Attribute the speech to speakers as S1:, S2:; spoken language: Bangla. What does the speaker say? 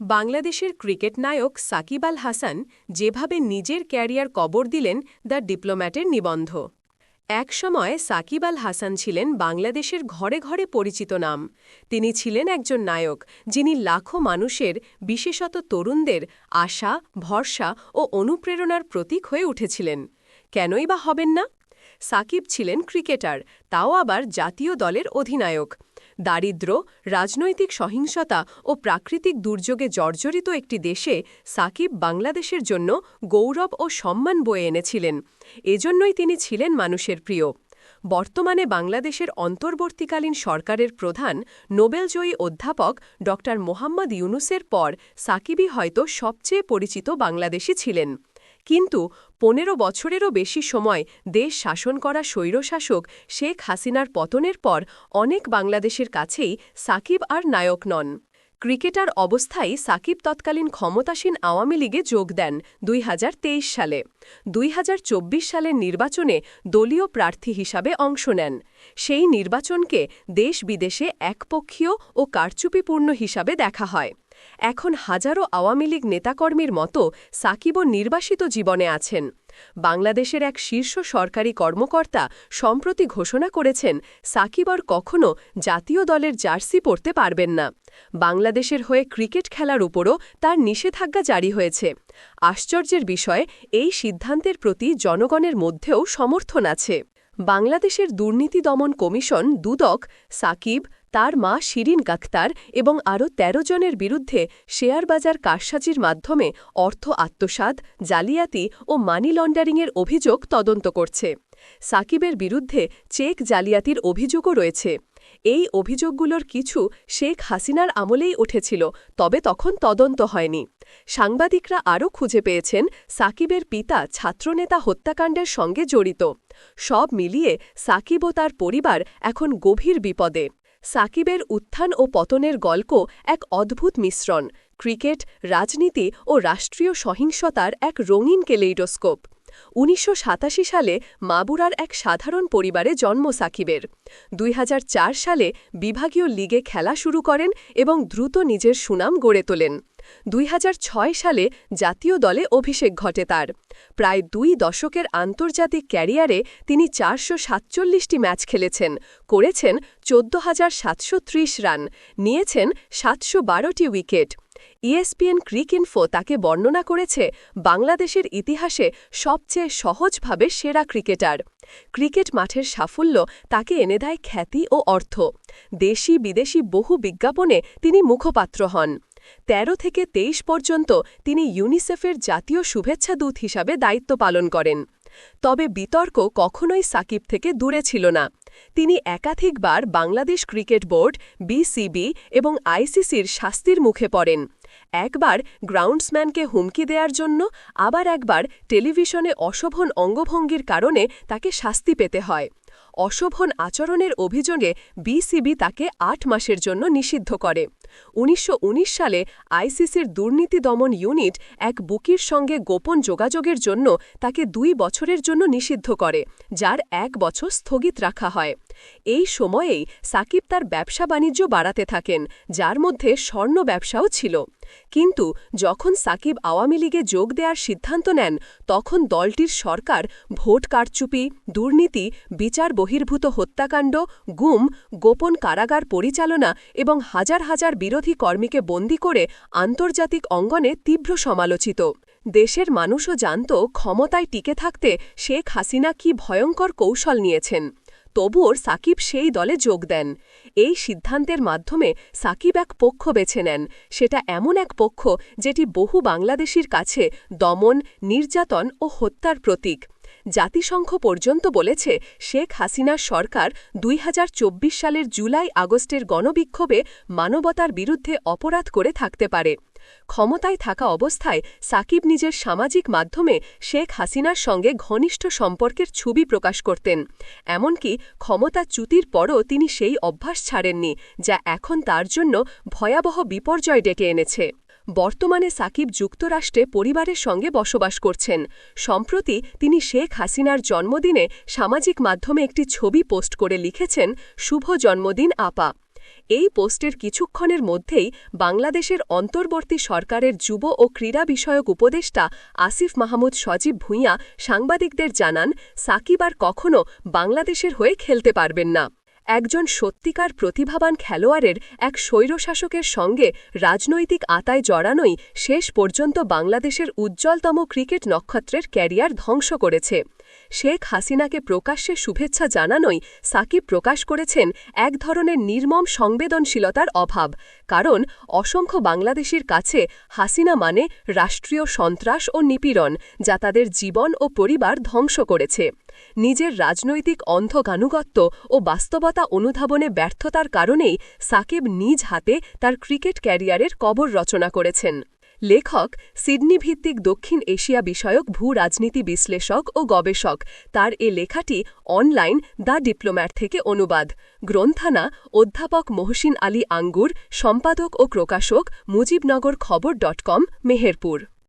S1: বাংলাদেশের ক্রিকেট নায়ক সাকিব আল হাসান যেভাবে নিজের ক্যারিয়ার কবর দিলেন দ্য ডিপ্লোম্যাটের নিবন্ধ। একসময় সাকিব আল হাসান ছিলেন বাংলাদেশের ঘরে ঘরে পরিচিত নাম। তিনি ছিলেন একজন নায়ক, যিনি লাখো মানুষের, বিশেষত তরুণদের, আশা, ভরসা ও অনুপ্রেরণার প্রতীক হয়ে উঠেছিলেন। কেনই বা হবেন না? সাকিব ছিলেন ক্রিকেটার, তাও আবার জাতীয় দলের অধিনায়ক। দারিদ্র, রাজনৈতিক সহিংসতা ও প্রাকৃতিক দুর্যোগে জর্জরিত একটি দেশে সাকিব বাংলাদেশের জন্য গৌরব ও সম্মান বয়ে এনেছিলেন। এজন্যই তিনি ছিলেন মানুষের প্রিয়। বর্তমানে বাংলাদেশের অন্তর্বর্তীকালীন সরকারের প্রধান, নোবেলজয়ী অধ্যাপক ড মোহাম্মদ ইউনুসের পর সাকিবই হয়তো সবচেয়ে পরিচিত বাংলাদেশি ছিলেন। কিন্তু পনেরো বছরেরও বেশি সময় দেশ শাসন করা স্বৈরশাসক শেখ হাসিনার পতনের পর অনেক বাংলাদেশের কাছেই সাকিব আর নায়ক নন। ক্রিকেটার অবস্থায় সাকিব তৎকালীন ক্ষমতাসীন আওয়ামী লীগে যোগ দেন দুই হাজার তেইশ সালে। দুই হাজার চব্বিশ সালের নির্বাচনে দলীয় প্রার্থী হিসাবে অংশ নেন। সেই নির্বাচনকে দেশ বিদেশে একপক্ষীয় ও কারচুপিপূর্ণ হিসাবে দেখা হয়। এখন হাজারো আওয়ামী লীগ নেতাকর্মীর মতো সাকিবও নির্বাসিত জীবনে আছেন। বাংলাদেশের এক শীর্ষ সরকারি কর্মকর্তা সম্প্রতি ঘোষণা করেছেন, সাকিব আর কখনও জাতীয় দলের জার্সি পরতে পারবেন না। বাংলাদেশের হয়ে ক্রিকেট খেলার উপরও তার নিষেধাজ্ঞা জারি হয়েছে। আশ্চর্যের বিষয়, এই সিদ্ধান্তের প্রতি জনগণের মধ্যেও সমর্থন আছে। বাংলাদেশের দুর্নীতি দমন কমিশন, দুদক, সাকিব তার মা শিরিন গাক্তার এবং আরও ১৩ জনের বিরুদ্ধে শেয়ার বাজার কারসাজির মাধ্যমে অর্থ আত্মসাত জালিয়াতি ও মানি লন্ডারিংয়ের অভিযোগ তদন্ত করছে। সাকিবের বিরুদ্ধে চেক জালিয়াতির অভিযোগও রয়েছে। এই অভিযোগগুলোর কিছু শেখ হাসিনার আমলেই উঠেছিল, তবে তখন তদন্ত হয়নি। সাংবাদিকরা আরও খুঁজে পেয়েছেন সাকিবের পিতা ছাত্রনেতা হত্যাকাণ্ডের সঙ্গে জড়িত। সব মিলিয়ে সাকিব ও তার পরিবার এখন গভীর বিপদে। সাকিবের উত্থান ও পতনের গল্প এক অদ্ভুত মিশ্রণ, ক্রিকেট, রাজনীতি ও রাষ্ট্রীয় সহিংসতার এক রঙিন কেলেইডোস্কোপ। উনিশশো সাতাশি সালে মাবুরার এক সাধারণ পরিবারে জন্ম সাকিবের। দুই হাজার চার সালে বিভাগীয় লিগে খেলা শুরু করেন এবং দ্রুত নিজের সুনাম গড়ে তোলেন। দুই হাজার ছয় সালে জাতীয় দলে অভিষেক ঘটে তার। প্রায় দুই দশকের আন্তর্জাতিক ক্যারিয়ারে তিনি চারশো সাতচল্লিশটি ম্যাচ খেলেছেন, করেছেন চোদ্দ হাজার সাতশো রান, নিয়েছেন সাতশো বারোটি উইকেট। ইএসপিএন ক্রিক ইনফো তাকে বর্ণনা করেছে, বাংলাদেশের ইতিহাসে সবচেয়ে সহজভাবে সেরা ক্রিকেটার। ক্রিকেট মাঠের সাফল্য তাকে এনে দেয় খ্যাতি ও অর্থ। দেশি বিদেশি বহু বিজ্ঞাপনে তিনি মুখপাত্র হন। ১৩ থেকে ২৩ পর্যন্ত তিনি ইউনিসেফের জাতীয় শুভেচ্ছা দূত হিসাবে দায়িত্ব পালন করেন। তবে বিতর্ক কখনোই সাকিব থেকে দূরে ছিল না। তিনি একাধিকবার বাংলাদেশ ক্রিকেট বোর্ড, বিসিবি এবং আইসিসির শাস্তির মুখে পড়েন। একবার গ্রাউন্ডসম্যানকে হুমকি দেওয়ার জন্য আবার একবার টেলিভিশনে অশোভন অঙ্গভঙ্গির কারণে তাকে শাস্তি পেতে হয়। অশোভন আচরণের অভিযোগে বিসিবি তাকে আট মাসের জন্য নিষিদ্ধ করে। উনিশশো উনিশ সালে আইসিসির দুর্নীতি দমন ইউনিট এক বুকির সঙ্গে গোপন যোগাযোগের জন্য তাকে দুই বছরের জন্য নিষিদ্ধ করে, যার এক বছর স্থগিত রাখা হয়। এই সময়েই সাকিব তার ব্যবসা বাণিজ্য বাড়াতে থাকেন, যার মধ্যে স্বর্ণ ব্যবসাও ছিল। কিন্তু যখন সাকিব আওয়ামী লীগে যোগ দেওয়ার সিদ্ধান্ত নেন, তখন দলটির সরকার ভোট কারচুপি, দুর্নীতি, বিচার বহির্ভূত হত্যাকাণ্ড, গুম, গোপন কারাগার পরিচালনা এবং হাজার হাজার বিরোধী কর্মীকে বন্দী করে আন্তর্জাতিক অঙ্গনে তীব্র সমালোচিত। দেশের মানুষও জানত ক্ষমতায় টিকে থাকতে শেখ হাসিনা কি ভয়ঙ্কর কৌশল নিয়েছেন। তবুও সাকিব সেই দলে যোগ দেন। এই সিদ্ধান্তের মাধ্যমে সাকিব এক পক্ষ বেছে নেন। সেটা এমন এক পক্ষ যেটি বহু বাংলাদেশির কাছে দমন, নির্যাতন ও হত্যার প্রতীক। জাতিসংঘ পর্যন্ত বলেছে, শেখ হাসিনার সরকার দুই হাজার চব্বিশ সালের জুলাই আগস্টের গণবিক্ষোভে মানবতার বিরুদ্ধে অপরাধ করে থাকতে পারে। ক্ষমতায় থাকা অবস্থায় সাকিব নিজের সামাজিক মাধ্যমে শেখ হাসিনার সঙ্গে ঘনিষ্ঠ সম্পর্কের ছবি প্রকাশ করতেন। এমনকি ক্ষমতা চ্যুতির পরও তিনি সেই অভ্যাস ছাড়েননি, যা এখন তার জন্য ভয়াবহ বিপর্যয় ডেকে এনেছে। বর্তমানে সাকিব যুক্তরাষ্ট্রে পরিবারের সঙ্গে বসবাস করছেন। সম্প্রতি তিনি শেখ হাসিনার জন্মদিনে সামাজিক মাধ্যমে একটি ছবি পোস্ট করে লিখেছেন, শুভ জন্মদিন, আপা। এই পোস্টের কিছুক্ষণের মধ্যেই বাংলাদেশের অন্তর্বর্তী সরকারের যুব ও ক্রীড়া বিষয়ক উপদেষ্টা আসিফ মাহমুদ সজীব ভূঁইয়া সাংবাদিকদের জানান, সাকিব আর কখনও বাংলাদেশের হয়ে খেলতে পারবেন না। একজন সত্যিকার প্রতিভাবান খেলোয়াড়ের এক স্বৈরশাসকের সঙ্গে রাজনৈতিক আতায় জড়ানোই শেষ পর্যন্ত বাংলাদেশের উজ্জ্বলতম ক্রিকেট নক্ষত্রের ক্যারিয়ার ধ্বংস করেছে। শেখ হাসিনাকে প্রকাশ্যে শুভেচ্ছা জানানোই সাকিব প্রকাশ করেছেন এক ধরনের নির্মম সংবেদনশীলতার অভাব। কারণ অসংখ্য বাংলাদেশির কাছে হাসিনা মানে রাষ্ট্রীয় সন্ত্রাস ও নিপীড়ন, যা তাদের জীবন ও পরিবার ধ্বংস করেছে। নিজের রাজনৈতিক অন্ধগানুগত্ব ও বাস্তবতা অনুধাবনে ব্যর্থতার কারণেই সাকিব নিজ হাতে তার ক্রিকেট ক্যারিয়ারের কবর রচনা করেছেন। লেখক সিডনি ভিত্তিক দক্ষিণ এশিয়া বিষয়ক ভূ রাজনীতি বিশ্লেষক ও গবেষক। তার এ লেখাটি অনলাইন দ্য ডিপ্লোম্যাট থেকে অনুবাদ। গ্রন্থানা অধ্যাপক মহসিন আলী আঙ্গুর, সম্পাদক ও প্রকাশক মুজিবনগর খবর ডট কম, মেহেরপুর।